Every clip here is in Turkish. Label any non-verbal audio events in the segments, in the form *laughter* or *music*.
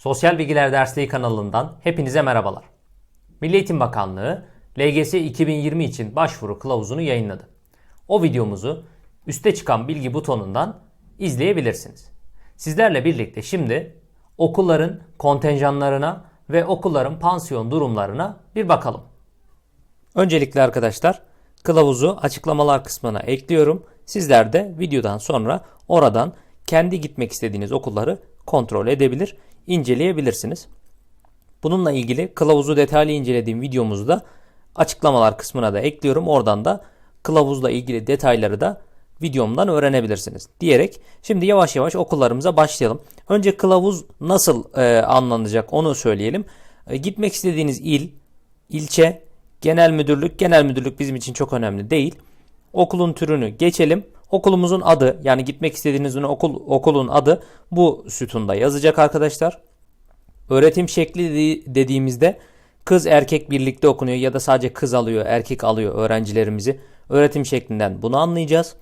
Sosyal Bilgiler Dersliği kanalından hepinize merhabalar. Milli Eğitim Bakanlığı LGS 2020 için başvuru kılavuzunu yayınladı. O videomuzu üste çıkan bilgi butonundan izleyebilirsiniz. Sizlerle birlikte şimdi okulların kontenjanlarına ve okulların pansiyon durumlarına bir bakalım. Öncelikle arkadaşlar kılavuzu açıklamalar kısmına ekliyorum. Sizler de videodan sonra oradan kendi gitmek istediğiniz okulları kontrol edebilir, inceleyebilirsiniz. Bununla ilgili kılavuzu detaylı incelediğim videomuzu da açıklamalar kısmına da ekliyorum. Oradan da kılavuzla ilgili detayları da videomdan öğrenebilirsiniz diyerek şimdi yavaş yavaş okullarımıza başlayalım. Önce kılavuz nasıl e, anlanacak onu söyleyelim. E, gitmek istediğiniz il, ilçe, genel müdürlük, genel müdürlük bizim için çok önemli değil. Okulun türünü geçelim. Okulumuzun adı yani gitmek istediğiniz okul okulun adı bu sütunda yazacak arkadaşlar. Öğretim şekli de- dediğimizde kız erkek birlikte okunuyor ya da sadece kız alıyor, erkek alıyor öğrencilerimizi. Öğretim şeklinden bunu anlayacağız.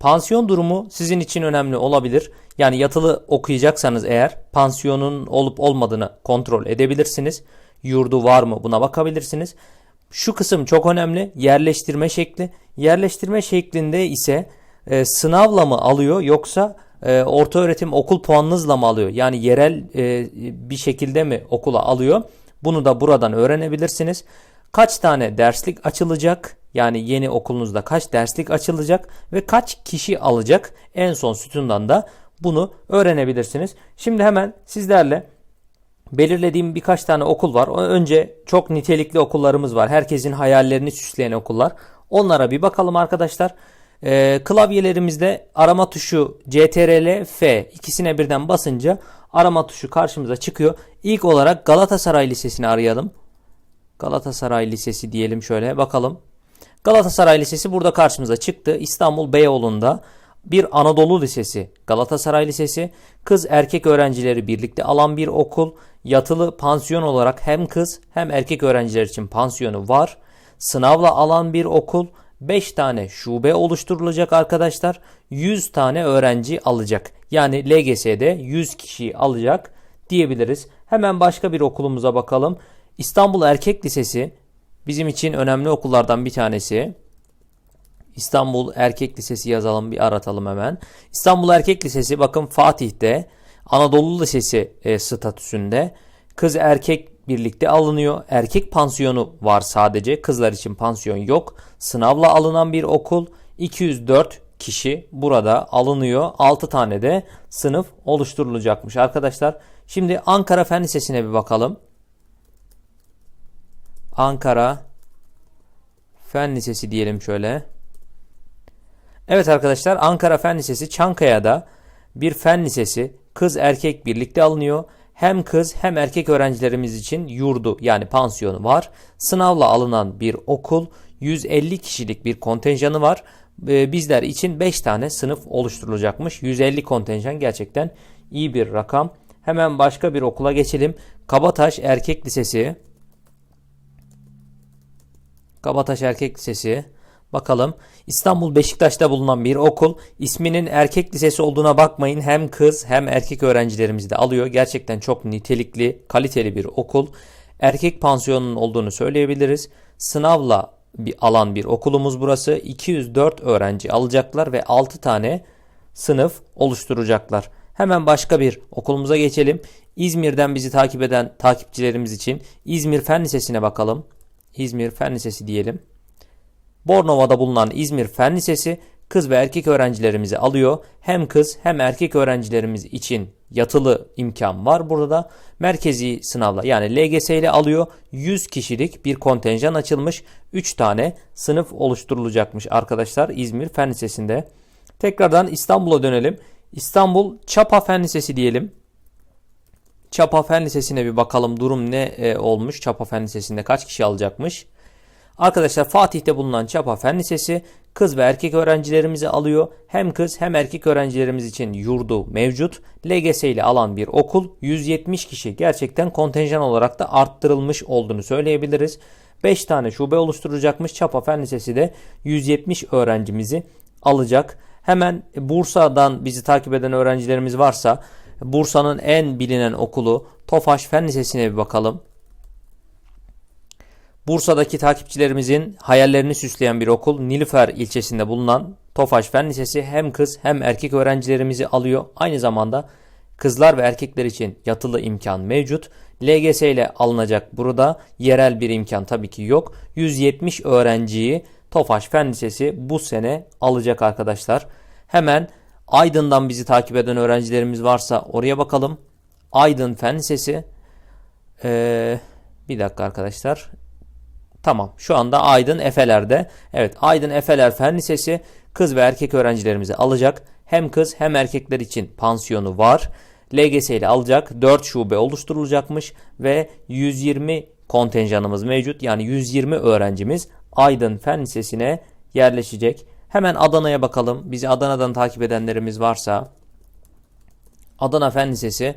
Pansiyon durumu sizin için önemli olabilir. Yani yatılı okuyacaksanız eğer pansiyonun olup olmadığını kontrol edebilirsiniz. Yurdu var mı buna bakabilirsiniz. Şu kısım çok önemli. Yerleştirme şekli. Yerleştirme şeklinde ise e, sınavla mı alıyor yoksa e, orta öğretim okul puanınızla mı alıyor? Yani yerel e, bir şekilde mi okula alıyor? Bunu da buradan öğrenebilirsiniz. Kaç tane derslik açılacak? Yani yeni okulunuzda kaç derslik açılacak ve kaç kişi alacak? En son sütundan da bunu öğrenebilirsiniz. Şimdi hemen sizlerle belirlediğim birkaç tane okul var. Önce çok nitelikli okullarımız var. Herkesin hayallerini süsleyen okullar. Onlara bir bakalım arkadaşlar. Ee, klavyelerimizde arama tuşu CTRL F ikisine birden basınca arama tuşu karşımıza çıkıyor. İlk olarak Galatasaray Lisesi'ni arayalım. Galatasaray Lisesi diyelim şöyle bakalım. Galatasaray Lisesi burada karşımıza çıktı. İstanbul Beyoğlu'nda bir Anadolu Lisesi, Galatasaray Lisesi, kız erkek öğrencileri birlikte alan bir okul. Yatılı pansiyon olarak hem kız hem erkek öğrenciler için pansiyonu var. Sınavla alan bir okul. 5 tane şube oluşturulacak arkadaşlar. 100 tane öğrenci alacak. Yani LGS'de 100 kişi alacak diyebiliriz. Hemen başka bir okulumuza bakalım. İstanbul Erkek Lisesi bizim için önemli okullardan bir tanesi. İstanbul Erkek Lisesi yazalım bir aratalım hemen. İstanbul Erkek Lisesi bakın Fatih'te Anadolu Lisesi e, statüsünde kız erkek birlikte alınıyor. Erkek pansiyonu var sadece. Kızlar için pansiyon yok. Sınavla alınan bir okul. 204 kişi burada alınıyor. 6 tane de sınıf oluşturulacakmış arkadaşlar. Şimdi Ankara Fen Lisesi'ne bir bakalım. Ankara Fen Lisesi diyelim şöyle. Evet arkadaşlar Ankara Fen Lisesi Çankaya'da bir fen lisesi kız erkek birlikte alınıyor. Hem kız hem erkek öğrencilerimiz için yurdu yani pansiyonu var. Sınavla alınan bir okul 150 kişilik bir kontenjanı var. Ee, Bizler için 5 tane sınıf oluşturulacakmış. 150 kontenjan gerçekten iyi bir rakam. Hemen başka bir okula geçelim. Kabataş Erkek Lisesi. Kabataş Erkek Lisesi. Bakalım İstanbul Beşiktaş'ta bulunan bir okul. İsminin erkek lisesi olduğuna bakmayın. Hem kız hem erkek öğrencilerimizi de alıyor. Gerçekten çok nitelikli, kaliteli bir okul. Erkek pansiyonunun olduğunu söyleyebiliriz. Sınavla bir alan bir okulumuz burası. 204 öğrenci alacaklar ve 6 tane sınıf oluşturacaklar. Hemen başka bir okulumuza geçelim. İzmir'den bizi takip eden takipçilerimiz için İzmir Fen Lisesi'ne bakalım. İzmir Fen Lisesi diyelim. Bornova'da bulunan İzmir Fen Lisesi kız ve erkek öğrencilerimizi alıyor. Hem kız hem erkek öğrencilerimiz için yatılı imkan var burada da. Merkezi sınavla yani LGS ile alıyor. 100 kişilik bir kontenjan açılmış. 3 tane sınıf oluşturulacakmış arkadaşlar İzmir Fen Lisesi'nde. Tekrardan İstanbul'a dönelim. İstanbul Çapa Fen Lisesi diyelim. Çapa Fen Lisesi'ne bir bakalım durum ne e, olmuş. Çapa Fen Lisesi'nde kaç kişi alacakmış? Arkadaşlar Fatih'te bulunan Çapa Fen Lisesi kız ve erkek öğrencilerimizi alıyor. Hem kız hem erkek öğrencilerimiz için yurdu mevcut. LGS ile alan bir okul. 170 kişi gerçekten kontenjan olarak da arttırılmış olduğunu söyleyebiliriz. 5 tane şube oluşturacakmış. Çapa Fen Lisesi de 170 öğrencimizi alacak. Hemen Bursa'dan bizi takip eden öğrencilerimiz varsa Bursa'nın en bilinen okulu Tofaş Fen Lisesi'ne bir bakalım. Bursa'daki takipçilerimizin hayallerini süsleyen bir okul Nilüfer ilçesinde bulunan Tofaş Fen Lisesi hem kız hem erkek öğrencilerimizi alıyor. Aynı zamanda kızlar ve erkekler için yatılı imkan mevcut. LGS ile alınacak burada yerel bir imkan tabii ki yok. 170 öğrenciyi Tofaş Fen Lisesi bu sene alacak arkadaşlar. Hemen Aydın'dan bizi takip eden öğrencilerimiz varsa oraya bakalım. Aydın Fen Lisesi. Ee, bir dakika arkadaşlar. Tamam. Şu anda Aydın Efeler'de. Evet Aydın Efeler Fen Lisesi kız ve erkek öğrencilerimizi alacak. Hem kız hem erkekler için pansiyonu var. LGS ile alacak. 4 şube oluşturulacakmış ve 120 kontenjanımız mevcut. Yani 120 öğrencimiz Aydın Fen Lisesi'ne yerleşecek. Hemen Adana'ya bakalım. Bizi Adana'dan takip edenlerimiz varsa Adana Fen Lisesi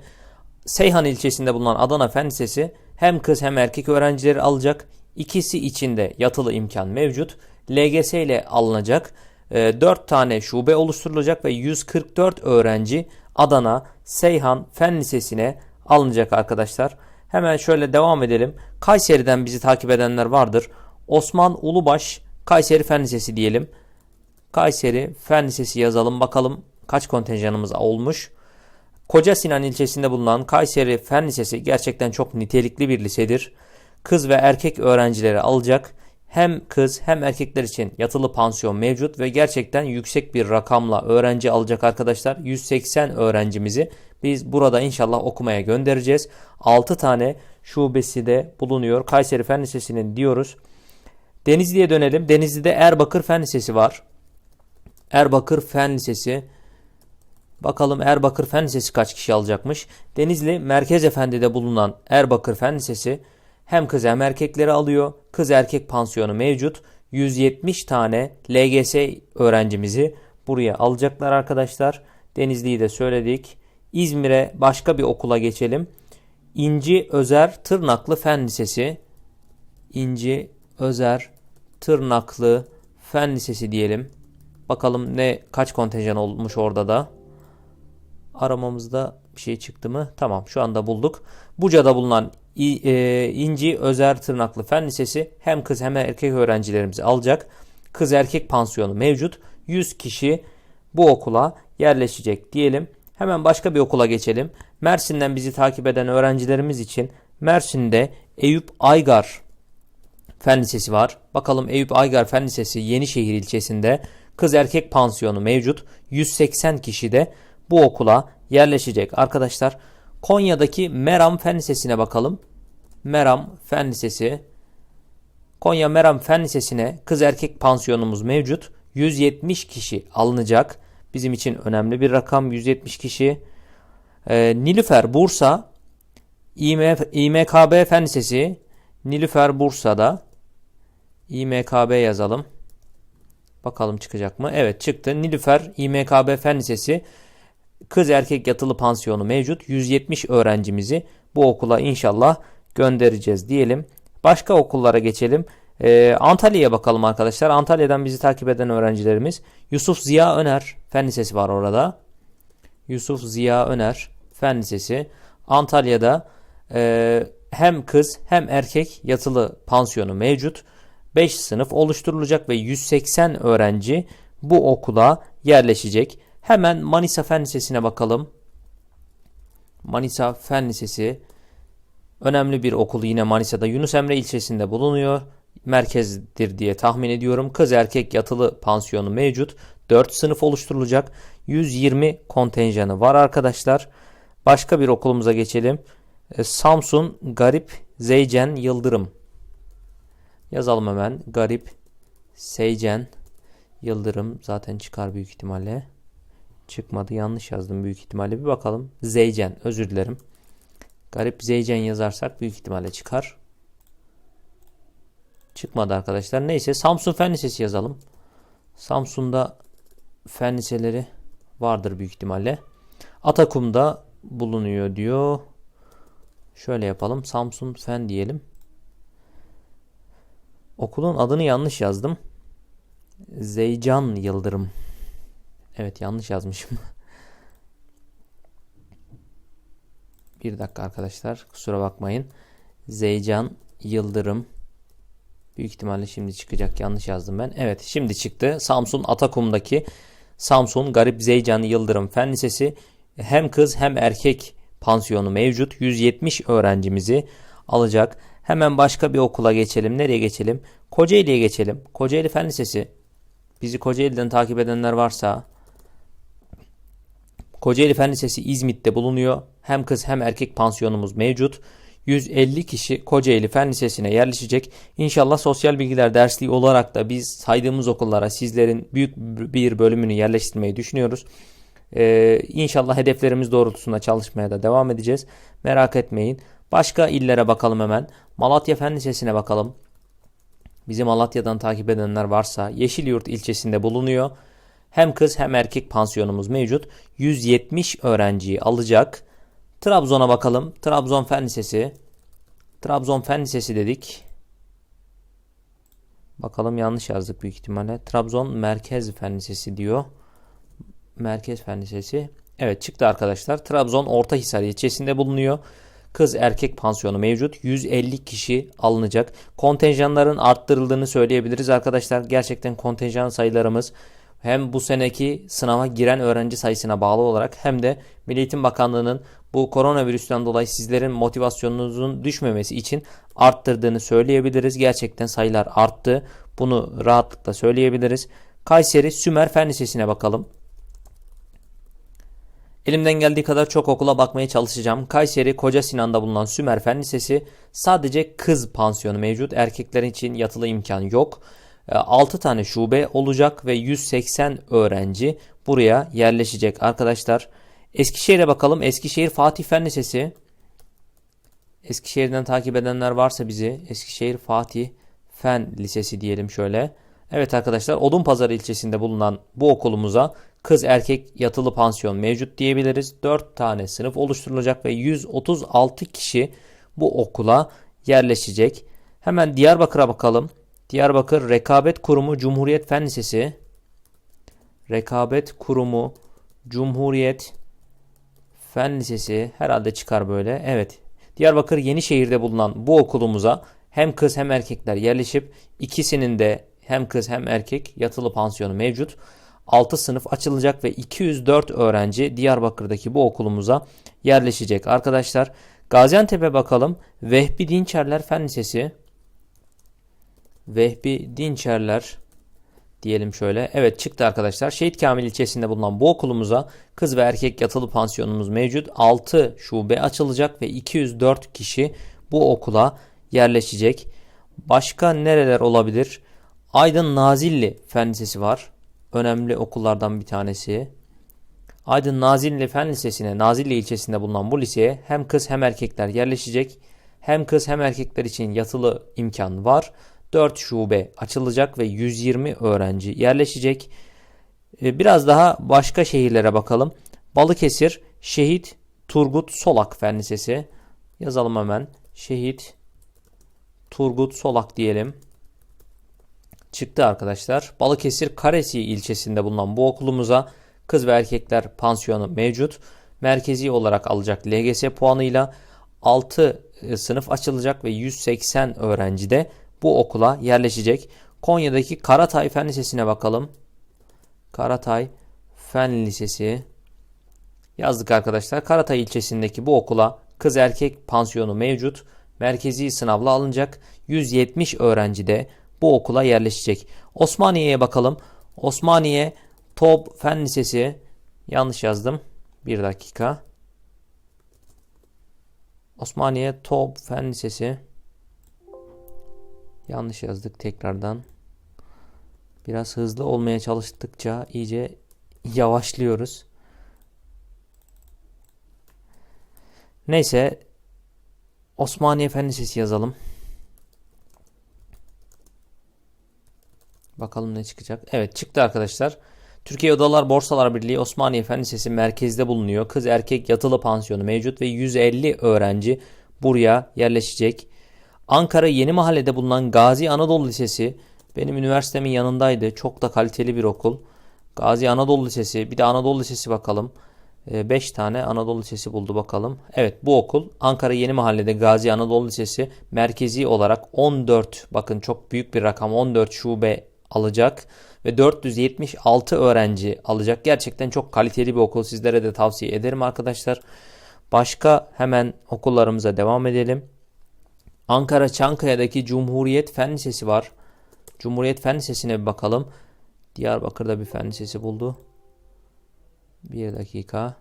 Seyhan ilçesinde bulunan Adana Fen Lisesi hem kız hem erkek öğrencileri alacak. İkisi için de yatılı imkan mevcut. LGS ile alınacak. 4 tane şube oluşturulacak ve 144 öğrenci Adana Seyhan Fen Lisesi'ne alınacak arkadaşlar. Hemen şöyle devam edelim. Kayseri'den bizi takip edenler vardır. Osman Ulubaş Kayseri Fen Lisesi diyelim. Kayseri Fen Lisesi yazalım bakalım kaç kontenjanımız olmuş. Koca Sinan ilçesinde bulunan Kayseri Fen Lisesi gerçekten çok nitelikli bir lisedir. Kız ve erkek öğrencileri alacak. Hem kız hem erkekler için yatılı pansiyon mevcut ve gerçekten yüksek bir rakamla öğrenci alacak arkadaşlar. 180 öğrencimizi biz burada inşallah okumaya göndereceğiz. 6 tane şubesi de bulunuyor. Kayseri Fen Lisesi'nin diyoruz. Denizli'ye dönelim. Denizli'de Erbakır Fen Lisesi var. Erbakır Fen Lisesi. Bakalım Erbakır Fen Lisesi kaç kişi alacakmış. Denizli Merkez Efendi'de bulunan Erbakır Fen Lisesi hem kız hem erkekleri alıyor. Kız erkek pansiyonu mevcut. 170 tane LGS öğrencimizi buraya alacaklar arkadaşlar. Denizli'yi de söyledik. İzmir'e başka bir okula geçelim. İnci Özer Tırnaklı Fen Lisesi. İnci Özer Tırnaklı Fen Lisesi diyelim. Bakalım ne kaç kontenjan olmuş orada da. Aramamızda bir şey çıktı mı? Tamam şu anda bulduk. Buca'da bulunan İnci Özer Tırnaklı Fen Lisesi hem kız hem erkek öğrencilerimizi alacak. Kız erkek pansiyonu mevcut. 100 kişi bu okula yerleşecek diyelim. Hemen başka bir okula geçelim. Mersin'den bizi takip eden öğrencilerimiz için Mersin'de Eyüp Aygar Fen Lisesi var. Bakalım Eyüp Aygar Fen Lisesi Yenişehir ilçesinde kız erkek pansiyonu mevcut. 180 kişi de bu okula yerleşecek. Arkadaşlar Konya'daki Meram Fen Lisesi'ne bakalım. Meram Fen Lisesi. Konya Meram Fen Lisesi'ne kız erkek pansiyonumuz mevcut. 170 kişi alınacak. Bizim için önemli bir rakam 170 kişi. Ee, Nilüfer Bursa İMKB Fen Lisesi Nilüfer Bursa'da İMKB yazalım. Bakalım çıkacak mı? Evet çıktı. Nilüfer İMKB Fen Lisesi kız erkek yatılı pansiyonu mevcut. 170 öğrencimizi bu okula inşallah göndereceğiz diyelim. Başka okullara geçelim. Ee, Antalya'ya bakalım arkadaşlar. Antalya'dan bizi takip eden öğrencilerimiz Yusuf Ziya Öner Fen Lisesi var orada. Yusuf Ziya Öner Fen Lisesi. Antalya'da e, hem kız hem erkek yatılı pansiyonu mevcut. 5 sınıf oluşturulacak ve 180 öğrenci bu okula yerleşecek. Hemen Manisa Fen Lisesi'ne bakalım. Manisa Fen Lisesi önemli bir okul yine Manisa'da Yunus Emre ilçesinde bulunuyor. Merkezdir diye tahmin ediyorum. Kız erkek yatılı pansiyonu mevcut. 4 sınıf oluşturulacak. 120 kontenjanı var arkadaşlar. Başka bir okulumuza geçelim. E, Samsun Garip Zeycen Yıldırım. Yazalım hemen. Garip Seycen Yıldırım zaten çıkar büyük ihtimalle. Çıkmadı. Yanlış yazdım büyük ihtimalle. Bir bakalım. Zeycen. Özür dilerim. Garip Zeycen yazarsak büyük ihtimalle çıkar. Çıkmadı arkadaşlar. Neyse Samsun Fen Lisesi yazalım. Samsun'da fen liseleri vardır büyük ihtimalle. Atakum'da bulunuyor diyor. Şöyle yapalım. Samsun Fen diyelim. Okulun adını yanlış yazdım. Zeycan Yıldırım. Evet yanlış yazmışım. *laughs* Bir dakika arkadaşlar kusura bakmayın. Zeycan Yıldırım. Büyük ihtimalle şimdi çıkacak. Yanlış yazdım ben. Evet şimdi çıktı. Samsun Atakum'daki Samsun Garip Zeycan Yıldırım Fen Lisesi hem kız hem erkek pansiyonu mevcut. 170 öğrencimizi alacak. Hemen başka bir okula geçelim. Nereye geçelim? Kocaeli'ye geçelim. Kocaeli Fen Lisesi. Bizi Kocaeli'den takip edenler varsa Kocaeli Fen Lisesi İzmit'te bulunuyor. Hem kız hem erkek pansiyonumuz mevcut. 150 kişi Kocaeli Fen Lisesi'ne yerleşecek. İnşallah sosyal bilgiler dersliği olarak da biz saydığımız okullara sizlerin büyük bir bölümünü yerleştirmeyi düşünüyoruz. Ee, inşallah hedeflerimiz doğrultusunda çalışmaya da devam edeceğiz. Merak etmeyin. Başka illere bakalım hemen. Malatya Fen Lisesi'ne bakalım. Bizi Malatya'dan takip edenler varsa Yeşilyurt ilçesinde bulunuyor. Hem kız hem erkek pansiyonumuz mevcut. 170 öğrenciyi alacak. Trabzon'a bakalım. Trabzon Fen Lisesi. Trabzon Fen Lisesi dedik. Bakalım yanlış yazdık büyük ihtimalle. Trabzon Merkez Fen Lisesi diyor. Merkez Fen Lisesi. Evet çıktı arkadaşlar. Trabzon Ortahisar ilçesinde bulunuyor. Kız erkek pansiyonu mevcut. 150 kişi alınacak. Kontenjanların arttırıldığını söyleyebiliriz arkadaşlar. Gerçekten kontenjan sayılarımız hem bu seneki sınava giren öğrenci sayısına bağlı olarak hem de Milli Eğitim Bakanlığı'nın bu koronavirüsten dolayı sizlerin motivasyonunuzun düşmemesi için arttırdığını söyleyebiliriz. Gerçekten sayılar arttı. Bunu rahatlıkla söyleyebiliriz. Kayseri Sümer Fen Lisesi'ne bakalım. Elimden geldiği kadar çok okula bakmaya çalışacağım. Kayseri Koca Sinan'da bulunan Sümer Fen Lisesi sadece kız pansiyonu mevcut. Erkekler için yatılı imkan yok. 6 tane şube olacak ve 180 öğrenci buraya yerleşecek arkadaşlar. Eskişehir'e bakalım. Eskişehir Fatih Fen Lisesi. Eskişehir'den takip edenler varsa bizi Eskişehir Fatih Fen Lisesi diyelim şöyle. Evet arkadaşlar Odunpazarı ilçesinde bulunan bu okulumuza kız erkek yatılı pansiyon mevcut diyebiliriz. 4 tane sınıf oluşturulacak ve 136 kişi bu okula yerleşecek. Hemen Diyarbakır'a bakalım. Diyarbakır Rekabet Kurumu Cumhuriyet Fen Lisesi. Rekabet Kurumu Cumhuriyet Fen Lisesi herhalde çıkar böyle. Evet. Diyarbakır Yenişehir'de bulunan bu okulumuza hem kız hem erkekler yerleşip ikisinin de hem kız hem erkek yatılı pansiyonu mevcut. 6 sınıf açılacak ve 204 öğrenci Diyarbakır'daki bu okulumuza yerleşecek. Arkadaşlar Gaziantep'e bakalım. Vehbi Dinçerler Fen Lisesi. Vehbi Dinçerler diyelim şöyle. Evet çıktı arkadaşlar. Şehit Kamil ilçesinde bulunan bu okulumuza kız ve erkek yatılı pansiyonumuz mevcut. 6 şube açılacak ve 204 kişi bu okula yerleşecek. Başka nereler olabilir? Aydın Nazilli Fen Lisesi var. Önemli okullardan bir tanesi. Aydın Nazilli Fen Lisesi'ne, Nazilli ilçesinde bulunan bu liseye hem kız hem erkekler yerleşecek. Hem kız hem erkekler için yatılı imkan var. 4 şube açılacak ve 120 öğrenci yerleşecek. Biraz daha başka şehirlere bakalım. Balıkesir Şehit Turgut Solak Fen Lisesi. Yazalım hemen. Şehit Turgut Solak diyelim. Çıktı arkadaşlar. Balıkesir Karesi ilçesinde bulunan bu okulumuza kız ve erkekler pansiyonu mevcut. Merkezi olarak alacak LGS puanıyla 6 sınıf açılacak ve 180 öğrenci de bu okula yerleşecek. Konya'daki Karatay Fen Lisesi'ne bakalım. Karatay Fen Lisesi yazdık arkadaşlar. Karatay ilçesindeki bu okula kız erkek pansiyonu mevcut. Merkezi sınavla alınacak. 170 öğrenci de bu okula yerleşecek. Osmaniye'ye bakalım. Osmaniye Top Fen Lisesi yanlış yazdım. Bir dakika. Osmaniye Top Fen Lisesi Yanlış yazdık tekrardan. Biraz hızlı olmaya çalıştıkça iyice yavaşlıyoruz. Neyse Osmaniye Fen Lisesi yazalım. Bakalım ne çıkacak. Evet çıktı arkadaşlar. Türkiye Odalar Borsalar Birliği Osmaniye Fen Lisesi merkezde bulunuyor. Kız erkek yatılı pansiyonu mevcut ve 150 öğrenci buraya yerleşecek. Ankara Yeni Mahalle'de bulunan Gazi Anadolu Lisesi benim üniversitemin yanındaydı. Çok da kaliteli bir okul. Gazi Anadolu Lisesi bir de Anadolu Lisesi bakalım. 5 tane Anadolu Lisesi buldu bakalım. Evet bu okul Ankara Yeni Mahalle'de Gazi Anadolu Lisesi merkezi olarak 14 bakın çok büyük bir rakam 14 şube alacak ve 476 öğrenci alacak. Gerçekten çok kaliteli bir okul. Sizlere de tavsiye ederim arkadaşlar. Başka hemen okullarımıza devam edelim. Ankara Çankaya'daki Cumhuriyet Fen Lisesi var. Cumhuriyet Fen Lisesi'ne bir bakalım. Diyarbakır'da bir fen lisesi buldu. Bir dakika.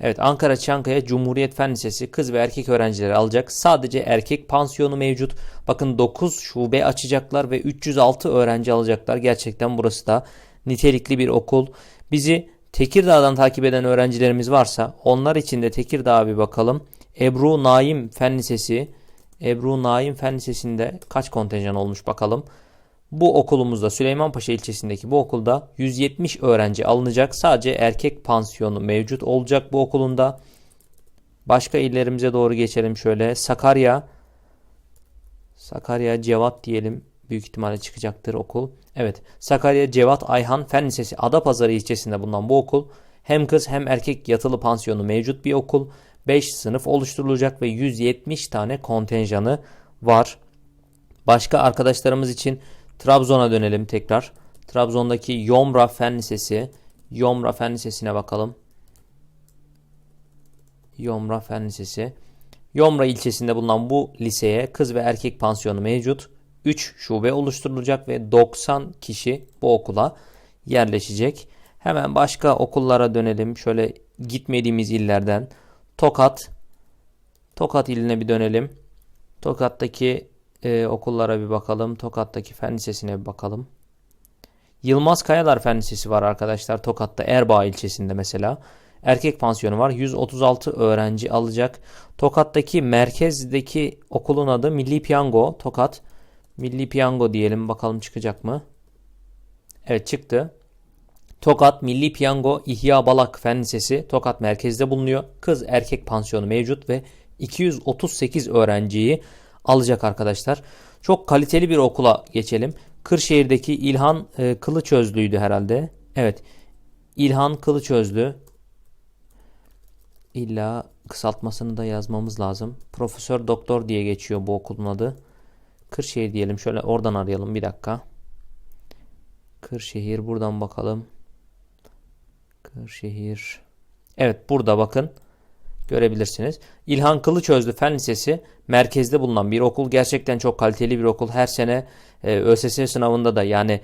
Evet Ankara Çankaya Cumhuriyet Fen Lisesi kız ve erkek öğrencileri alacak. Sadece erkek pansiyonu mevcut. Bakın 9 şube açacaklar ve 306 öğrenci alacaklar. Gerçekten burası da nitelikli bir okul. Bizi Tekirdağ'dan takip eden öğrencilerimiz varsa onlar için de Tekirdağ'a bir bakalım. Ebru Naim Fen Lisesi. Ebru Naim Fen Lisesi'nde kaç kontenjan olmuş bakalım. Bu okulumuzda Süleymanpaşa ilçesindeki bu okulda 170 öğrenci alınacak. Sadece erkek pansiyonu mevcut olacak bu okulunda. Başka illerimize doğru geçelim şöyle. Sakarya. Sakarya Cevat diyelim. Büyük ihtimalle çıkacaktır okul. Evet. Sakarya Cevat Ayhan Fen Lisesi Adapazarı ilçesinde bulunan bu okul hem kız hem erkek yatılı pansiyonu mevcut bir okul. 5 sınıf oluşturulacak ve 170 tane kontenjanı var. Başka arkadaşlarımız için Trabzon'a dönelim tekrar. Trabzon'daki Yomra Fen Lisesi. Yomra Fen Lisesi'ne bakalım. Yomra Fen Lisesi. Yomra ilçesinde bulunan bu liseye kız ve erkek pansiyonu mevcut. 3 şube oluşturulacak ve 90 kişi bu okula yerleşecek. Hemen başka okullara dönelim. Şöyle gitmediğimiz illerden. Tokat. Tokat iline bir dönelim. Tokat'taki e, okullara bir bakalım. Tokat'taki fen lisesine bir bakalım. Yılmaz Kayalar Fen Lisesi var arkadaşlar. Tokat'ta Erbaa ilçesinde mesela. Erkek pansiyonu var. 136 öğrenci alacak. Tokat'taki merkezdeki okulun adı Milli Piyango. Tokat. Milli Piyango diyelim. Bakalım çıkacak mı? Evet çıktı. Tokat Milli Piyango İhya Balak Fen Lisesi Tokat merkezde bulunuyor. Kız erkek pansiyonu mevcut ve 238 öğrenciyi alacak arkadaşlar. Çok kaliteli bir okula geçelim. Kırşehir'deki İlhan e, Kılıçözlü'ydü herhalde. Evet. İlhan Kılıçözlü. İlla kısaltmasını da yazmamız lazım. Profesör Doktor diye geçiyor bu okulun adı. Kırşehir diyelim. Şöyle oradan arayalım bir dakika. Kırşehir buradan bakalım. Kırşehir. Evet burada bakın görebilirsiniz. İlhan Kılıçözlü Fen Lisesi merkezde bulunan bir okul. Gerçekten çok kaliteli bir okul. Her sene e, ÖSS sınavında da yani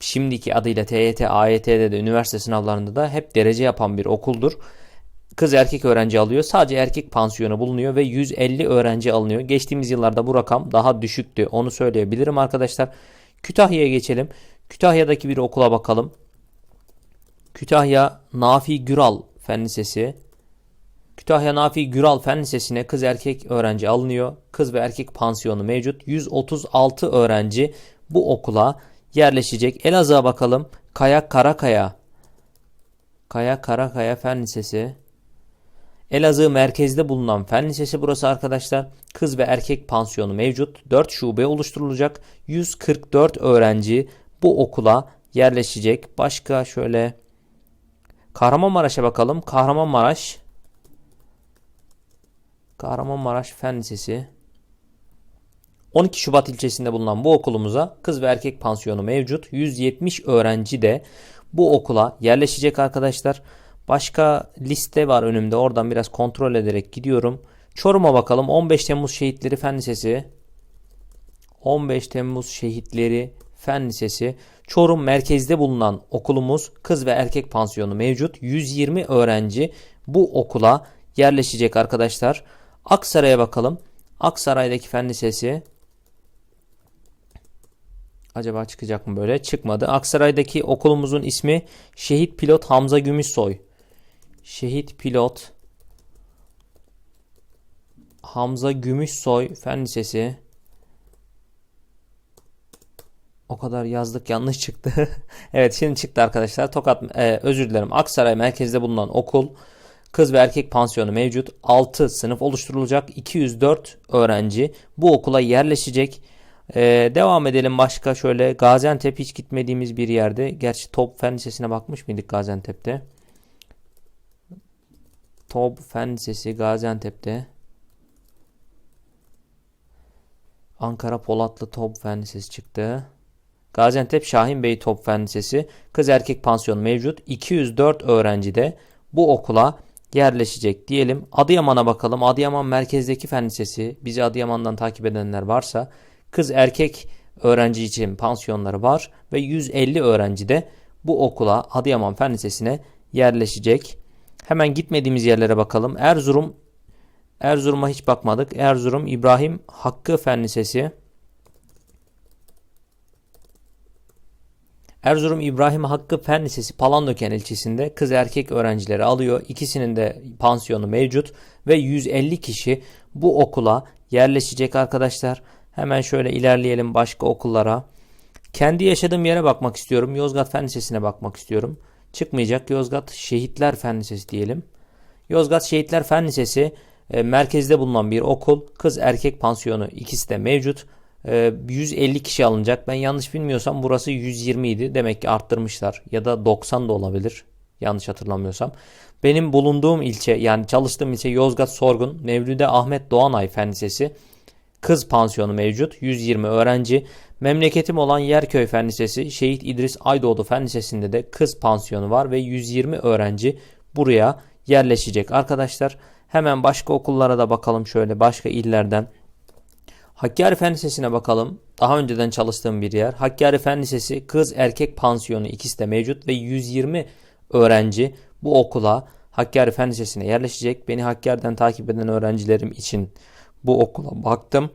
şimdiki adıyla TYT, AYT'de de üniversite sınavlarında da hep derece yapan bir okuldur. Kız erkek öğrenci alıyor. Sadece erkek pansiyonu bulunuyor ve 150 öğrenci alınıyor. Geçtiğimiz yıllarda bu rakam daha düşüktü. Onu söyleyebilirim arkadaşlar. Kütahya'ya geçelim. Kütahya'daki bir okula bakalım. Kütahya Nafi Güral Fen Lisesi. Kütahya Nafi Güral Fen Lisesi'ne kız erkek öğrenci alınıyor. Kız ve erkek pansiyonu mevcut. 136 öğrenci bu okula yerleşecek. Elazığ'a bakalım. Kaya Karakaya. Kaya Karakaya Fen Lisesi. Elazığ merkezde bulunan fen lisesi burası arkadaşlar. Kız ve erkek pansiyonu mevcut. 4 şube oluşturulacak. 144 öğrenci bu okula yerleşecek. Başka şöyle Kahramanmaraş'a bakalım. Kahramanmaraş Kahramanmaraş Fen Lisesi 12 Şubat ilçesinde bulunan bu okulumuza kız ve erkek pansiyonu mevcut. 170 öğrenci de bu okula yerleşecek arkadaşlar. Başka liste var önümde. Oradan biraz kontrol ederek gidiyorum. Çorum'a bakalım. 15 Temmuz Şehitleri Fen Lisesi. 15 Temmuz Şehitleri Fen Lisesi. Çorum merkezde bulunan okulumuz kız ve erkek pansiyonu mevcut. 120 öğrenci bu okula yerleşecek arkadaşlar. Aksaray'a bakalım. Aksaray'daki Fen Lisesi. Acaba çıkacak mı böyle? Çıkmadı. Aksaray'daki okulumuzun ismi Şehit Pilot Hamza Gümüşsoy. Şehit Pilot Hamza Gümüşsoy Fen Lisesi. O kadar yazdık yanlış çıktı. *laughs* evet şimdi çıktı arkadaşlar. Tokat e, özür dilerim. Aksaray merkezde bulunan okul kız ve erkek pansiyonu mevcut. 6 sınıf oluşturulacak. 204 öğrenci bu okula yerleşecek. Ee, devam edelim başka şöyle Gaziantep hiç gitmediğimiz bir yerde. Gerçi Top Fen Lisesi'ne bakmış mıydık Gaziantep'te? Top Fen Lisesi Gaziantep'te. Ankara Polatlı Top Fen Lisesi çıktı. Gaziantep Şahin Bey Top Lisesi kız erkek pansiyonu mevcut. 204 öğrenci de bu okula yerleşecek diyelim. Adıyaman'a bakalım. Adıyaman merkezdeki fen lisesi. Bizi Adıyaman'dan takip edenler varsa kız erkek öğrenci için pansiyonları var ve 150 öğrenci de bu okula Adıyaman Fen Lisesi'ne yerleşecek. Hemen gitmediğimiz yerlere bakalım. Erzurum Erzurum'a hiç bakmadık. Erzurum İbrahim Hakkı Fen Lisesi. Erzurum İbrahim Hakkı Fen Lisesi Palandöken ilçesinde kız erkek öğrencileri alıyor. İkisinin de pansiyonu mevcut ve 150 kişi bu okula yerleşecek arkadaşlar. Hemen şöyle ilerleyelim başka okullara. Kendi yaşadığım yere bakmak istiyorum. Yozgat Fen Lisesi'ne bakmak istiyorum. Çıkmayacak. Yozgat Şehitler Fen Lisesi diyelim. Yozgat Şehitler Fen Lisesi e, merkezde bulunan bir okul. Kız erkek pansiyonu ikisi de mevcut. 150 e, kişi alınacak. Ben yanlış bilmiyorsam burası 120 idi. Demek ki arttırmışlar. Ya da 90 da olabilir. Yanlış hatırlamıyorsam. Benim bulunduğum ilçe yani çalıştığım ilçe Yozgat Sorgun. Mevlüde Ahmet Doğanay Fen Lisesi. Kız pansiyonu mevcut. 120 öğrenci. Memleketim olan Yerköy Fen Lisesi, Şehit İdris Aydoğdu Fen Lisesi'nde de kız pansiyonu var ve 120 öğrenci buraya yerleşecek arkadaşlar. Hemen başka okullara da bakalım şöyle başka illerden. Hakkari Fen Lisesi'ne bakalım. Daha önceden çalıştığım bir yer. Hakkari Fen Lisesi kız erkek pansiyonu ikisi de mevcut ve 120 öğrenci bu okula Hakkari Fen Lisesi'ne yerleşecek. Beni Hakkari'den takip eden öğrencilerim için bu okula baktım.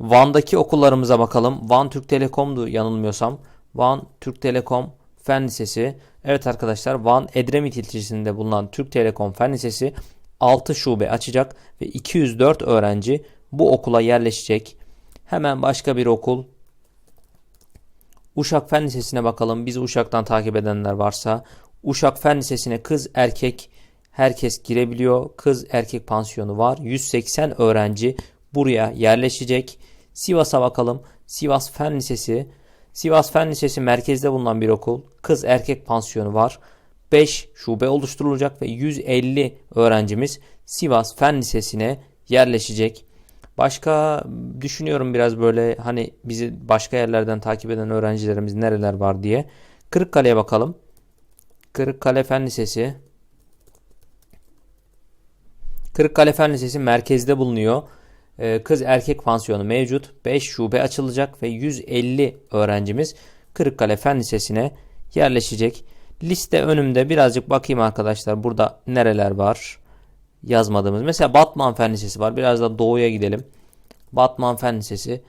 Van'daki okullarımıza bakalım. Van Türk Telekom'du yanılmıyorsam. Van Türk Telekom Fen Lisesi. Evet arkadaşlar Van Edremit ilçesinde bulunan Türk Telekom Fen Lisesi 6 şube açacak ve 204 öğrenci bu okula yerleşecek. Hemen başka bir okul. Uşak Fen Lisesi'ne bakalım. Bizi Uşak'tan takip edenler varsa. Uşak Fen Lisesi'ne kız erkek herkes girebiliyor. Kız erkek pansiyonu var. 180 öğrenci buraya yerleşecek. Sivas'a bakalım. Sivas Fen Lisesi. Sivas Fen Lisesi merkezde bulunan bir okul. Kız erkek pansiyonu var. 5 şube oluşturulacak ve 150 öğrencimiz Sivas Fen Lisesi'ne yerleşecek. Başka düşünüyorum biraz böyle hani bizi başka yerlerden takip eden öğrencilerimiz nereler var diye. Kırıkkale'ye bakalım. Kırıkkale Fen Lisesi. Kırıkkale Fen Lisesi merkezde bulunuyor. Ee, kız erkek pansiyonu mevcut. 5 şube açılacak ve 150 öğrencimiz Kırıkkale Fen Lisesi'ne yerleşecek. Liste önümde birazcık bakayım arkadaşlar. Burada nereler var yazmadığımız. Mesela Batman Fen Lisesi var. Biraz da doğuya gidelim. Batman Fen Lisesi.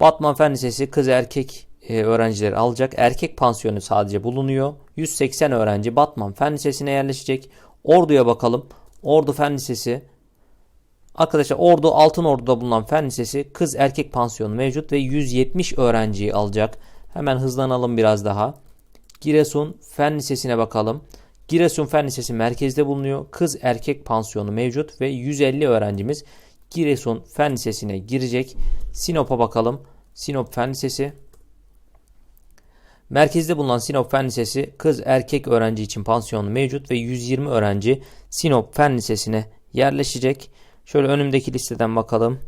Batman Fen Lisesi kız erkek e, öğrencileri alacak. Erkek pansiyonu sadece bulunuyor. 180 öğrenci Batman Fen Lisesi'ne yerleşecek. Ordu'ya bakalım. Ordu Fen Lisesi. Arkadaşlar Ordu Altın Ordu'da bulunan Fen Lisesi kız erkek pansiyonu mevcut ve 170 öğrenciyi alacak. Hemen hızlanalım biraz daha. Giresun Fen Lisesi'ne bakalım. Giresun Fen Lisesi merkezde bulunuyor. Kız erkek pansiyonu mevcut ve 150 öğrencimiz Giresun Fen Lisesi'ne girecek. Sinop'a bakalım. Sinop Fen Lisesi. Merkezde bulunan Sinop Fen Lisesi kız erkek öğrenci için pansiyonu mevcut ve 120 öğrenci Sinop Fen Lisesi'ne yerleşecek. Şöyle önümdeki listeden bakalım.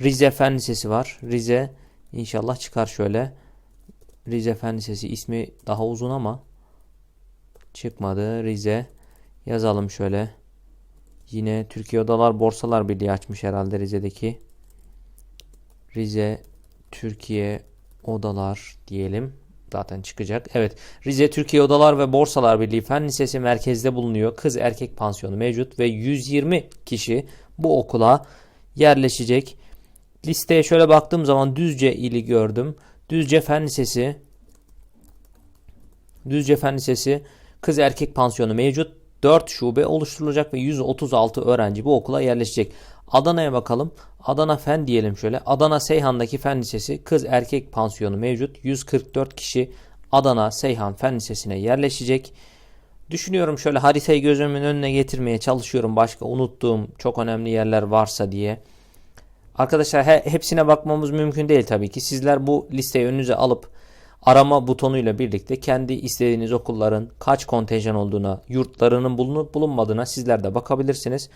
Rize Fen Lisesi var. Rize inşallah çıkar şöyle. Rize Fen Lisesi ismi daha uzun ama çıkmadı. Rize yazalım şöyle. Yine Türkiye Odalar Borsalar Birliği açmış herhalde Rize'deki. Rize Türkiye Odalar diyelim. Zaten çıkacak. Evet. Rize Türkiye Odalar ve Borsalar Birliği Fen Lisesi merkezde bulunuyor. Kız erkek pansiyonu mevcut ve 120 kişi bu okula yerleşecek. Listeye şöyle baktığım zaman Düzce ili gördüm. Düzce Fen Lisesi Düzce Fen Lisesi kız erkek pansiyonu mevcut. 4 şube oluşturulacak ve 136 öğrenci bu okula yerleşecek. Adana'ya bakalım. Adana Fen diyelim şöyle. Adana Seyhan'daki Fen Lisesi kız erkek pansiyonu mevcut. 144 kişi Adana Seyhan Fen Lisesi'ne yerleşecek. Düşünüyorum şöyle haritayı gözümün önüne getirmeye çalışıyorum. Başka unuttuğum çok önemli yerler varsa diye. Arkadaşlar he- hepsine bakmamız mümkün değil tabii ki. Sizler bu listeyi önünüze alıp arama butonuyla birlikte kendi istediğiniz okulların kaç kontenjan olduğuna, yurtlarının bulunup bulunmadığına sizler de bakabilirsiniz.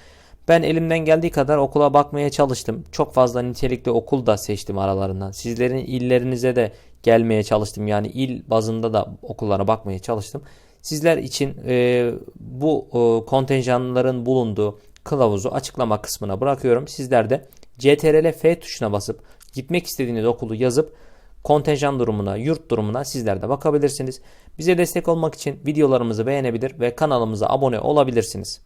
Ben elimden geldiği kadar okula bakmaya çalıştım. Çok fazla nitelikli okul da seçtim aralarından. Sizlerin illerinize de gelmeye çalıştım. Yani il bazında da okullara bakmaya çalıştım. Sizler için e, bu e, kontenjanların bulunduğu kılavuzu açıklama kısmına bırakıyorum. Sizler de CTRL F tuşuna basıp gitmek istediğiniz okulu yazıp kontenjan durumuna, yurt durumuna sizler de bakabilirsiniz. Bize destek olmak için videolarımızı beğenebilir ve kanalımıza abone olabilirsiniz.